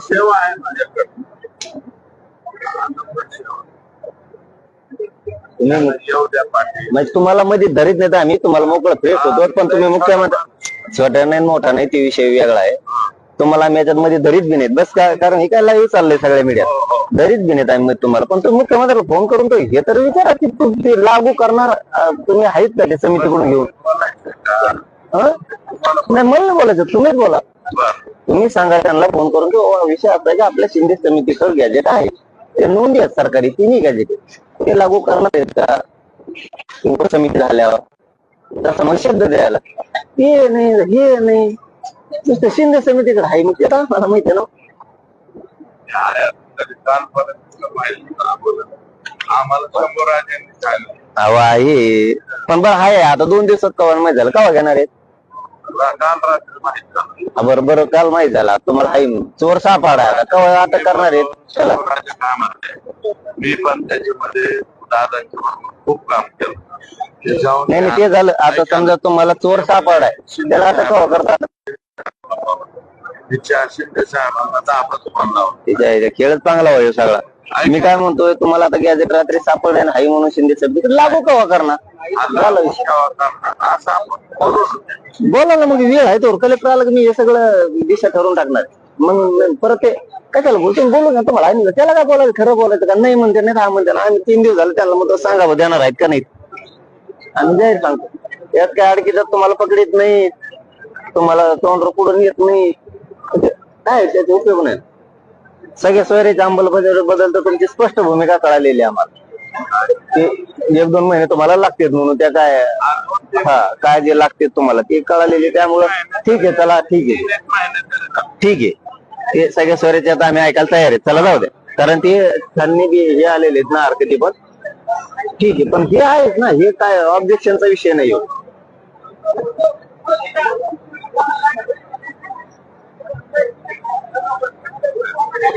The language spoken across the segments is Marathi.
सेवा आहे माझ्याकडे म्हणजे तुम्हाला मध्ये धरीत नाही तर आम्ही तुम्हाला मोकळं फ्रेश होतो पण तुम्ही मुख्यमंत्री छोटा नाही मोठा नाही ते विषय वेगळा आहे. तुम्हाला आम्ही याच्यात मध्ये धरीत बी नाहीत. बस काय कारण हे काय लाईव्ह चाललंय सगळ्या मीडियात धरीत बी नाहीत आम्ही तुम्हाला. पण तुम्ही मुख्यमंत्र्याला फोन करून तो हे तर विचारा की तू ते लागू करणार तुम्ही आहेत का ते समितीकडून घेऊन? नाही मला बोलायचं. तुम्हीच बोला. तुम्ही सांगा त्यांना फोन करून की "ओ, विषय असा की आपल्या शिंदे समितीकडे गॅजेट आहे. ते नोंदी आहेत सरकारी तिन्ही गॅजेट ते लागू करणार आहेत का? उपसमिती झाल्यावर. तसं मग शब्द द्यायला. हे नाही हे नाही. नुसतं शिंदे समितीकडे आहे मग ते मला माहिती ना. आम्हाला पण बरं आहे. आता दोन दिवसात कवा माहिती झालं. कवा घेणार आहेत? रा- काल रात्री माहिती झालं. हा, बरं बरं काल माहिती झाला. तुम्हाला आहे चोर सापडा आता कवा अटक करणार चला. काम आहे मी पण त्याच्यामध्ये दादांच्या बरोबर खूप काम केलं ते जाऊन नाही नाही ते झालं. आता समजा तुम्हाला चोर सापडाय त्याला आता कवा करतात? तिच्या शिंदे साहेबांना? ह्याच्या खेळच चांगला होईल सगळा. मी काय म्हणतोय तुम्हाला आता गॅजेट रात्री सापडले हाई म्हणून शिंदे लागू कवा करणार? झाला विषय सेवा करणार? असं आपण बोलू ना मग वेळ आहे तो कलेक्टर आला की मी हे सगळं दिशा ठरवून टाकणार. मग परत ते काय त्याला बोलतो? बोलू ना तुम्हाला ना त्याला काय बोलायचं? खरं बोलायचं का? नाही म्हणते नाही हा म्हणते ना आम्ही तीन दिवस झाले त्याला मग सांगा बुवा देणार आहेत का नाही आम्ही जाहीर सांगतो. यात काय अडकीच्यात तुम्हाला पकडीत नाही तुम्हाला तोंड पुढे येत नाही काय त्याचे उपयोग नाही. सगळ्या सोयऱ्याची अंमलबजावणी बद्दल तर तुमची स्पष्ट भूमिका कळालेली आहे आम्हाला. ते एक दोन महिने तुम्हाला लागतात म्हणून त्या काय हा काय जे लागते तुम्हाला ते कळालेली त्यामुळं ठीक आहे चला ठीक आहे. ठीक आहे. ते सगळ्या स्वराचे आता आम्ही ऐकायला तयार आहे चला जाऊ द्या. कारण ते त्यांनी बी हे आलेले आहेत ना हरकती पण. ठीक आहे पण हे आहेत ना हे काय ऑब्जेक्शनचा विषय नाही हो. हो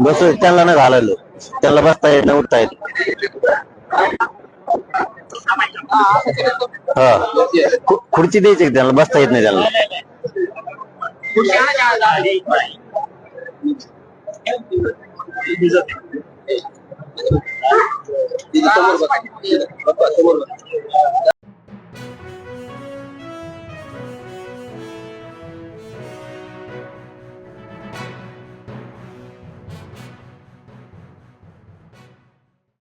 बस त्यांना नाही घालायला. त्यांना बसता येत नाही उठता येत हा. खुर्ची द्यायची त्यांना? बसता येत नाही त्यांना. Opa, tomou.